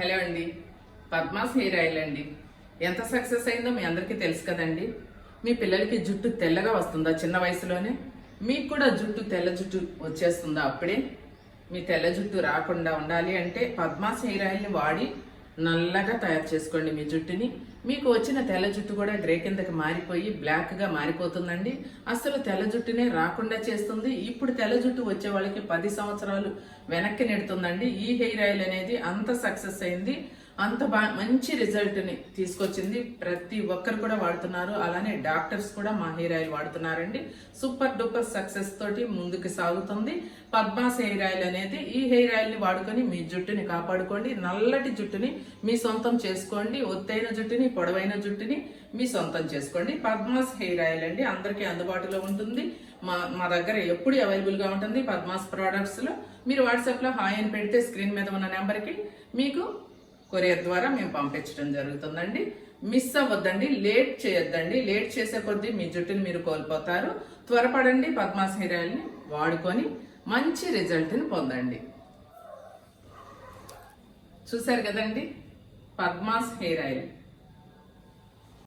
Hello అండి. Padma's hair oil అండి. ఎంత సక్సెస్ అయిందో మీ అందరికీ తెలుసు కదండి. మీ పిల్లలకి జుట్టు తెల్లగా వస్తుందా చిన్న వయసులోనే? మీకు కూడా జుట్టు తెల్ల జుట్టు వచ్చేస్తుందా అప్పుడే? మీ తెల్ల జుట్టు రాకుండా ఉండాలి అంటే పద్మాస్ హెయిర్ ఆయిల్ని వాడి నల్లగా తయారు చేసుకోండి మీ జుట్టుని. మీకు వచ్చిన తెల్ల జుట్టు కూడా గ్రే కిందకి మారిపోయి బ్లాక్గా మారిపోతుందండి. అసలు తెల్ల జుట్టునే రాకుండా చేస్తుంది. ఇప్పుడు తెల్ల జుట్టు వచ్చే వాళ్ళకి పది సంవత్సరాలు వెనక్కి నెడుతుందండి. ఈ హెయిర్ ఆయిల్ అనేది అంత సక్సెస్ అయింది. అంత బా మంచి రిజల్ట్ని తీసుకొచ్చింది. ప్రతి ఒక్కరు కూడా వాడుతున్నారు. అలానే డాక్టర్స్ కూడా మా హెయిర్ ఆయిల్ వాడుతున్నారండి. సూపర్ డూపర్ సక్సెస్ తోటి ముందుకు సాగుతుంది. పద్మాస్ హెయిర్ ఆయిల్ అనేది ఈ హెయిర్ ఆయిల్ని వాడుకొని మీ జుట్టుని కాపాడుకోండి. నల్లటి జుట్టుని మీ సొంతం చేసుకోండి. ఒత్తైన జుట్టుని పొడవైన జుట్టుని మీ సొంతం చేసుకోండి. పద్మాస్ హెయిర్ ఆయిల్ అండి. అందరికీ అందుబాటులో ఉంటుంది. మా మా దగ్గర ఎప్పుడు అవైలబుల్గా ఉంటుంది. పద్మాస్ ప్రోడక్ట్స్లో మీరు వాట్సాప్లో హాయ్ అని పెడితే స్క్రీన్ మీద ఉన్న నెంబర్కి మీకు కొరియర్ ద్వారా మేము పంపించడం జరుగుతుందండి. మిస్ అవ్వద్దండి. లేట్ చేయొద్దండి. లేట్ చేసే కొద్దీ మీ జుట్టుని మీరు కోల్పోతారు. త్వరపడండి. పద్మాస్ హెయిర్ ఆయిల్ని వాడుకొని మంచి రిజల్ట్ని పొందండి. చూశారు కదండి? Padmas hair oil.